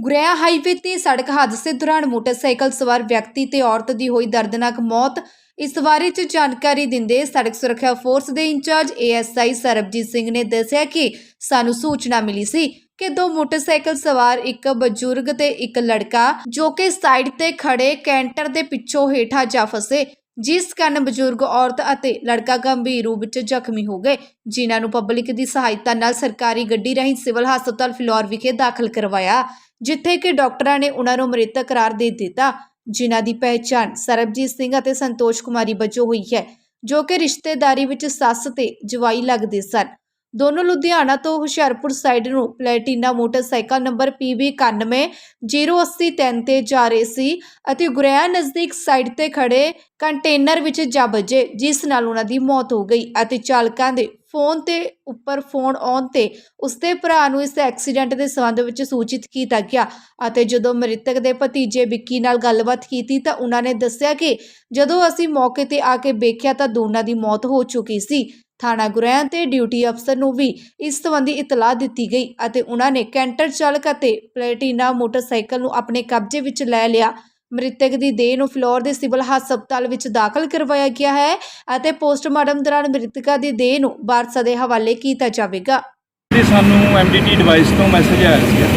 ਗੁਰੇਆ highway ਤੇ ਸੜਕ ਹਾਦਸੇ ਦੌਰਾਨ ਮੋਟਰਸਾਈਕਲ ਸਵਾਰ ਵਿਅਕਤੀ ਤੇ ਔਰਤ ਦੀ ਹੋਈ ਦਰਦਨਾਕ ਮੌਤ। ਇਸ ਬਾਰੇ ਚ ਜਾਣਕਾਰੀ ਦਿੰਦੇ ਸੜਕ ਸੁਰੱਖਿਆ ਫੋਰਸ ਦੇ ਇੰਚਾਰਜ ਏਐਸਆਈ ਸਰਬਜੀਤ ਸਿੰਘ ਨੇ ਦੱਸਿਆ ਕਿ ਸਾਨੂੰ ਸੂਚਨਾ ਮਿਲੀ ਸੀ ਕਿ ਦੋ ਮੋਟਰਸਾਈਕਲ ਸਵਾਰ, ਇੱਕ ਬਜ਼ੁਰਗ ਤੇ ਇੱਕ ਲੜਕਾ, ਜੋ ਕਿ ਸਾਈਡ ਤੇ ਖੜੇ ਕੈਂਟਰ ਦੇ ਪਿੱਛੋਂ ਹੇਠਾਂ ਜਾ ਫਸੇ, ਜਿਸ ਕਾਰਨ ਬਜ਼ੁਰਗ, ਔਰਤ ਅਤੇ ਲੜਕਾ ਗੰਭੀਰ ਰੂਪ ਵਿੱਚ ਜ਼ਖਮੀ ਹੋ ਗਏ, ਜਿਨ੍ਹਾਂ ਨੂੰ ਪਬਲਿਕ ਦੀ ਸਹਾਇਤਾ ਨਾਲ ਸਰਕਾਰੀ ਗੱਡੀ ਰਾਹੀਂ ਸਿਵਲ ਹਸਪਤਾਲ ਫਿਲੌਰ ਵਿਖੇ ਦਾਖਲ ਕਰਵਾਇਆ। ਜਿੱਥੇ ਕਿ ਡਾਕਟਰਾਂ ਨੇ ਉਹਨਾਂ ਨੂੰ ਮ੍ਰਿਤਕ ਕਰਾਰ ਦੇ ਦਿੱਤਾ, ਜਿਨ੍ਹਾਂ ਦੀ ਪਹਿਚਾਣ ਸਰਬਜੀਤ ਸਿੰਘ ਅਤੇ ਸੰਤੋਸ਼ ਕੁਮਾਰੀ ਵਜੋਂ ਹੋਈ ਹੈ, ਜੋ ਕਿ ਰਿਸ਼ਤੇਦਾਰੀ ਵਿੱਚ ਸੱਸ ਤੇ ਜਵਾਈ ਲੱਗਦੇ ਸਨ। ਦੋਨੋਂ ਲੁਧਿਆਣਾ ਤੋਂ ਹੁਸ਼ਿਆਰਪੁਰ ਸਾਈਡ ਨੂੰ ਪਲੈਟੀਨਾ ਮੋਟਰਸਾਈਕਲ ਨੰਬਰ PB91 080 ਤੇ ਜਾ ਰਹੇ ਸੀ ਅਤੇ ਗੁਰੇਆ ਨਜ਼ਦੀਕ ਸਾਈਡ ਤੇ ਖੜੇ ਕੰਟੇਨਰ ਵਿੱਚ ਜਾ ਵੱਜੇ, ਜਿਸ ਨਾਲ ਉਹਨਾਂ ਦੀ ਮੌਤ ਹੋ ਗਈ ਅਤੇ ਚਾਲਕਾਂ ਦੇ ਫੋਨ ਤੇ ਉੱਪਰ ਫੋਨ ਆਉਣ ਤੇ ਉਸਦੇ ਭਰਾ ਨੂੰ ਇਸ ਐਕਸੀਡੈਂਟ ਦੇ ਸੰਬੰਧ ਵਿੱਚ ਸੂਚਿਤ ਕੀਤਾ ਗਿਆ ਅਤੇ ਜਦੋਂ ਮ੍ਰਿਤਕ ਦੇ ਭਤੀਜੇ ਵਿੱਕੀ ਨਾਲ ਗੱਲਬਾਤ ਕੀਤੀ ਤਾਂ ਉਹਨਾਂ ਨੇ ਦੱਸਿਆ ਕਿ ਜਦੋਂ ਅਸੀਂ ਮੌਕੇ ਤੇ ਆ ਕੇ ਵੇਖਿਆ ਤਾਂ ਦੋਨਾਂ ਦੀ ਮੌਤ ਹੋ ਚੁੱਕੀ ਸੀ। ਥਾਣਾ ਗੁਰੈਆਂ ਤੇ ਡਿਊਟੀ ਅਫਸਰ ਨੂੰ ਵੀ ਇਸ ਸੰਬੰਧੀ ਇਤਲਾਹ ਦਿੱਤੀ ਗਈ ਅਤੇ ਉਹਨਾਂ ਨੇ ਕੈਂਟਰ ਚਾਲਕ ਅਤੇ ਪਲੈਟੀਨਾ ਮੋਟਰਸਾਈਕਲ ਨੂੰ ਆਪਣੇ ਕਬਜ਼ੇ ਵਿੱਚ ਲੈ ਲਿਆ। ਮ੍ਰਿਤਕ ਦੀ ਦੇਹ ਨੂੰ ਫਲੋਰ ਦੇ ਸਿਵਲ ਹਸਪਤਾਲ ਵਿੱਚ ਦਾਖਲ ਕਰਵਾਇਆ ਗਿਆ ਹੈ ਅਤੇ ਪੋਸਟਮਾਰਟਮ ਦੌਰਾਨ ਮ੍ਰਿਤਕਾ ਦੀ ਦੇਹ ਨੂੰ ਵਾਰਸਾਂ ਦੇ ਹਵਾਲੇ ਕੀਤਾ ਜਾਵੇਗਾ। ਤੇ ਸਾਨੂੰ ਐਮਡੀਟੀ ਡਿਵਾਈਸ ਤੋਂ ਮੈਸੇਜ ਆਇਆ ਸੀ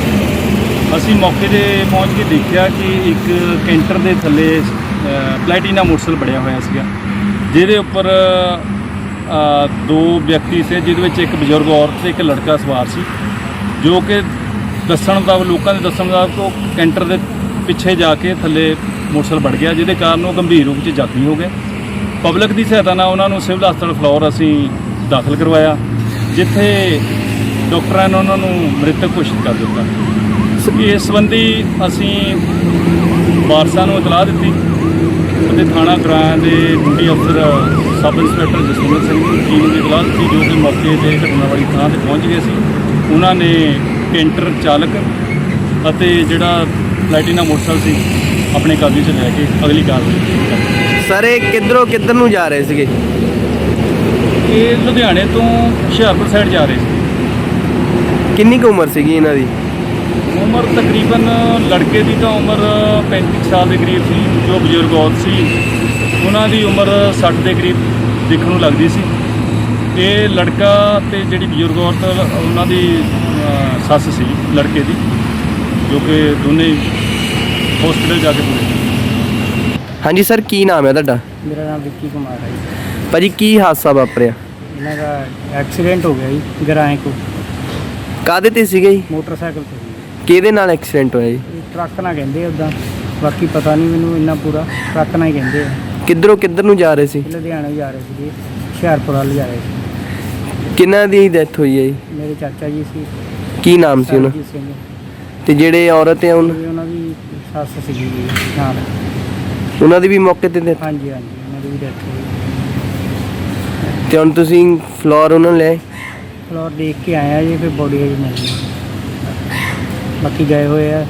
ਅਸੀਂ ਮੌਕੇ ਤੇ ਪਹੁੰਚ ਕੇ ਦੇਖਿਆ ਕਿ ਇੱਕ ਕੈਂਟਰ ਦੇ ਥੱਲੇ ਅ, ਪਲੈਟੀਨਾ ਮੋਟਰਸਾਈਕਲ ਬੜਿਆ ਹੋਇਆ ਸੀਗਾ। ਜਿਹਦੇ ਉੱਪਰ ਦੋ ਵਿਅਕਤੀ ਸੀ, ਜਿਹਦੇ ਵਿੱਚ ਇੱਕ ਬਜ਼ੁਰਗ ਔਰਤ ਤੇ ਇੱਕ ਲੜਕਾ ਸਵਾਰ ਸੀ, ਜੋ ਕਿ ਦੱਸਣ ਦਾ ਲੋਕਾਂ ਦੇ ਦੱਸਣ ਦਾ ਉਹ ਕੈਂਟਰ ਦੇ ਪਿੱਛੇ ਜਾ ਕੇ ਥੱਲੇ ਮੋਟਰਸਾਈਕਲ ਵੜ ਗਿਆ, ਜਿਹਦੇ ਕਾਰਨ ਉਹ ਗੰਭੀਰ ਰੂਪ 'ਚ ਜ਼ਖਮੀ ਹੋ ਗਏ। ਪਬਲਿਕ ਦੀ ਸਹਾਇਤਾ ਨਾਲ ਉਹਨਾਂ ਨੂੰ ਸਿਵਲ ਹਸਪਤਾਲ ਫਲੋਰ ਅਸੀਂ ਦਾਖਲ ਕਰਵਾਇਆ, ਜਿੱਥੇ ਡਾਕਟਰਾਂ ਨੇ ਉਹਨਾਂ ਨੂੰ ਮ੍ਰਿਤਕ ਘੋਸ਼ਿਤ ਕਰ ਦਿੱਤਾ। ਇਸ ਸੰਬੰਧੀ ਅਸੀਂ ਵਾਰਸਾਂ ਨੂੰ ਇਤਲਾਹ ਦਿੱਤੀ। ਅਤੇ ਥਾਣਾ ਗ੍ਰਾਂ ਦੇ ਡਿਊਟੀ ਅਫਸਰ ਸਬ ਇੰਸਪੈਕਟਰ ਜਸਵਿੰਦਰ ਸਿੰਘ ਦੀ ਟੀਮ ਦੀ ਦਿੱਤੀ ਜੋ ਕਿ ਮੌਕੇ ਤੇ ਘਟਨਾ ਵਾਲੀ ਥਾਂ ਤੇ ਪਹੁੰਚ ਗਏ ਸੀ। ਉਹਨਾਂ ਨੇ ਕੈਂਟਰ ਚਾਲਕ ਅਤੇ ਜਿਹੜਾ ਪਲੈਟੀਨਾ ਮੋਟਰਸਾਈਕਲ ਸੀ ਆਪਣੇ ਕਬਜ਼ੇ 'ਚ ਲੈ ਕੇ ਅਗਲੀ ਕਾਰਵਾਈ ਸਰ ਇਹ ਕਿੱਧਰੋਂ ਕਿੱਧਰ ਨੂੰ ਜਾ ਰਹੇ ਸੀਗੇ? ਇਹ ਲੁਧਿਆਣੇ ਤੋਂ ਹੁਸ਼ਿਆਰਪੁਰ ਸਾਈਡ ਜਾ ਰਹੇ ਸੀ। ਕਿੰਨੀ ਕੁ ਉਮਰ ਸੀਗੀ ਇਹਨਾਂ ਦੀ? ਉਮਰ ਤਕਰੀਬਨ ਲੜਕੇ ਦੀ ਤਾਂ ਉਮਰ 35 ਸਾਲ ਦੇ ਕਰੀਬ ਸੀ ਜੋ ਬਜ਼ੁਰਗ ਔਰਤ ਸੀ ਉਹਨਾਂ ਦੀ ਉਮਰ 60 ਦੇ ਕਰੀਬ ਦੇਖਣ ਨੂੰ ਲੱਗਦੀ ਸੀ। ਇਹ ਲੜਕਾ ਤੇ ਜਿਹੜੀ ਬਜ਼ੁਰਗ ਔਰਤ ਉਹਨਾਂ ਦੀ ਸੱਸ ਸੀ ਲੜਕੇ ਦੀ ਜੋ ਕਿ ਦੋਨੇ ਹਸਪੀਟਲ ਜਾ ਕੇ ਪੂਰੇ। ਹਾਂਜੀ ਸਰ ਕੀ ਨਾਮ ਹੈ ਤੁਹਾਡਾ? ਮੇਰਾ ਨਾਮ ਵਿੱਕੀ ਕੁਮਾਰ ਹੈ ਜੀ। ਭਾਜੀ ਕੀ ਹਾਦਸਾ ਵਾਪਰਿਆ? ਇਹਨਾਂ ਦਾ ਐਕਸੀਡੈਂਟ ਹੋ ਗਿਆ ਜੀ ਗਰਾਏ ਕੋ ਕਾਦੇ ਤੇ ਸੀਗੇ ਜੀ? ਮੋਟਰਸਾਈਕਲ ਤੇ। ਕਿਹਦੇ ਨਾਲ ਐਕਸੀਡੈਂਟ ਹੋਇਆ ਜੀ? ਇਹ ਟਰੱਕ ਨਾਲ ਕਹਿੰਦੇ ਉਦਾਂ ਬਾਕੀ ਪਤਾ ਨਹੀਂ ਮੈਨੂੰ ਇੰਨਾ ਪੂਰਾ। ਟਰੱਕ ਨਾਲ ਹੀ ਕਹਿੰਦੇ ਆ। ਕਿੱਧਰੋਂ ਕਿੱਧਰ ਨੂੰ ਜਾ ਰਹੇ ਸੀ? ਲੁਧਿਆਣਾ ਜਾ ਰਹੇ ਸੀਗੇ। ਹੁਸ਼ਿਆਰਪੁਰ ਵੱਲ ਜਾ ਰਹੇ ਸੀ। ਕਿੰਨਾਂ ਦੀ ਡੈਥ ਹੋਈ ਹੈ ਜੀ? ਮੇਰੇ ਚਾਚਾ ਜੀ ਸੀ। ਕੀ ਨਾਮ ਸੀ ਉਹਨਾਂ? ਸਰਜੀਤ ਸਿੰਘ। ਤੇ ਜਿਹੜੇ ਔਰਤ ਹੈ ਉਹਨਾਂ? ਉਹਨਾਂ ਦੀ ਸੱਸ ਸੀਗੀ ਜੀ ਨਾਲ। ਉਹਨਾਂ ਦੀ ਵੀ ਮੌਕੇ ਤੇ death? ਹਾਂਜੀ ਹਾਂਜੀ ਉਹਨਾਂ ਦੀ ਵੀ ਡੈਥ ਹੋਈ। ਤੇ ਹੁਣ ਤੁਸੀਂ ਫਲੋਰ ਉਹਨਾਂ ਲੈ? ਫਲੋਰ ਦੇਖ ਕੇ ਆਇਆ ਜੀ ਫਿਰ ਬੋਡੀ ਅਜੇ ਮਿਲ ਗਈ। ਬਾਕੀ ਗਏ ਹੋਏ ਆ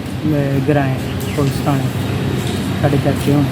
ਗਰਾਏ ਪੁਲਿਸ ਥਾਣੇ ਸਾਡੇ ਚਾਚੇ ਹੁਣ।